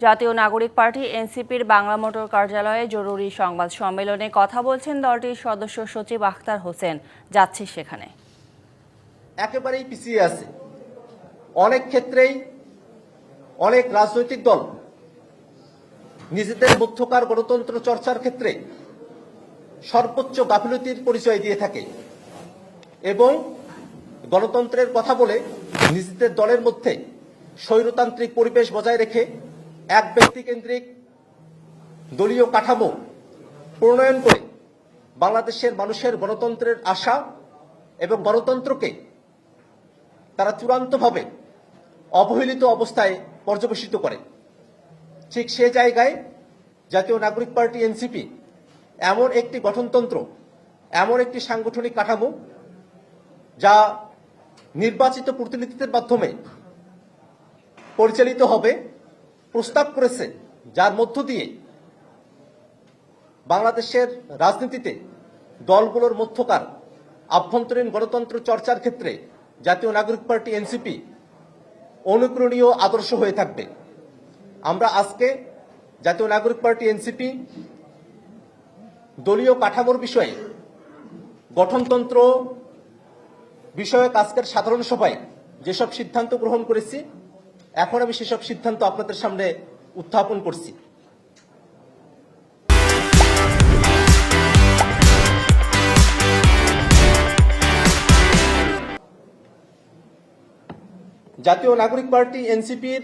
জাতীয় নাগরিক পার্টি এনসিপির বাংলা মোটর কার্যালয়ে জরুরি সংবাদ সম্মেলনে কথা বলছেন দলটির সদস্য সচিব আখতার হোসেন। যাচ্ছি সেখানে। একেবারেই পিছিয়ে আছে। অনেক ক্ষেত্রেই অনেক রাজনৈতিক দল নিজেদের মধ্যকার গণতন্ত্র চর্চার ক্ষেত্রে সর্বোচ্চ গাফিলতির পরিচয় দিয়ে থাকে এবং গণতন্ত্রের কথা বলে নিজেদের দলের মধ্যে স্বৈরতান্ত্রিক পরিবেশ বজায় রেখে এক ব্যক্তিকেন্দ্রিক দলীয় কাঠামো প্রণয়ন করে বাংলাদেশের মানুষের গণতন্ত্রের আশা এবং গণতন্ত্রকে তারা চূড়ান্তভাবে অবহেলিত অবস্থায় পর্যবেসিত করে। ঠিক সে জায়গায় জাতীয় নাগরিক পার্টি এনসিপি এমন একটি গঠনতন্ত্র, এমন একটি সাংগঠনিক কাঠামো যা নির্বাচিত প্রতিনিধিদের মাধ্যমে পরিচালিত হবে প্রস্তাব করেছে, যার মধ্য দিয়ে বাংলাদেশের রাজনীতিতে দলগুলোর মধ্যকার আভ্যন্তরীণ গণতন্ত্র চর্চার ক্ষেত্রে জাতীয় নাগরিক পার্টি, এনসিপি অনুকরণীয় আদর্শ হয়ে থাকবে। আমরা আজকে জাতীয় নাগরিক পার্টি, এনসিপি দলীয় কাঠামোর বিষয়ে, গঠনতন্ত্র বিষয়ক আজকের সাধারণ সভায় যেসব সিদ্ধান্ত গ্রহণ করেছি এখন আমি সেসব সিদ্ধান্ত আপনাদের সামনে উত্থাপন করছি। জাতীয় নাগরিক পার্টি, এনসিপির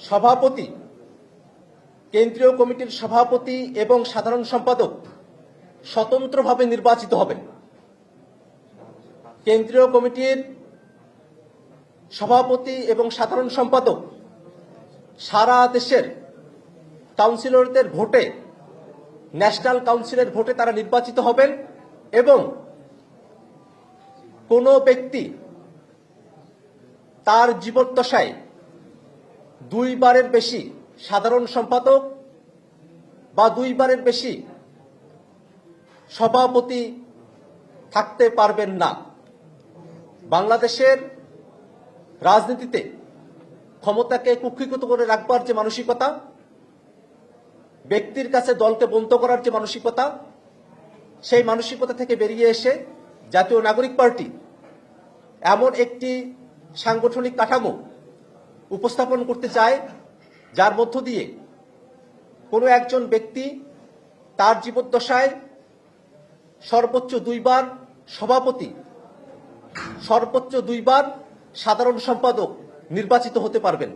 সভাপতি, কেন্দ্রীয় কমিটির সভাপতি এবং সাধারণ সম্পাদক স্বতন্ত্রভাবে নির্বাচিত হবেন। কেন্দ্রীয় কমিটির সভাপতি এবং সাধারণ সম্পাদক, সারা দেশের কাউন্সিলরদের ভোটে, ন্যাশনাল কাউন্সিলের ভোটে তারা নির্বাচিত হবেন এবং কোনো ব্যক্তি তার জীবদ্দশায় দুইবারের বেশি সাধারণ সম্পাদক বা দুইবারের বেশি সভাপতি থাকতে পারবেন না। বাংলাদেশের রাজনীতিতে ক্ষমতাকে কুক্ষিগত করে রাখবার যে মানসিকতা, ব্যক্তির কাছে দলকে বন্ধ করার যে মানসিকতা, সেই মানসিকতা থেকে বেরিয়ে এসে জাতীয় নাগরিক পার্টি এমন একটি সাংগঠনিক কাঠামো উপস্থাপন করতে চায়, যার মধ্য দিয়ে কোনো একজন ব্যক্তি তার জীবদ্দশায় সর্বোচ্চ দুইবার সভাপতি, সর্বোচ্চ দুইবার সাধারণ সম্পাদক নির্বাচিত হতে পারবেন।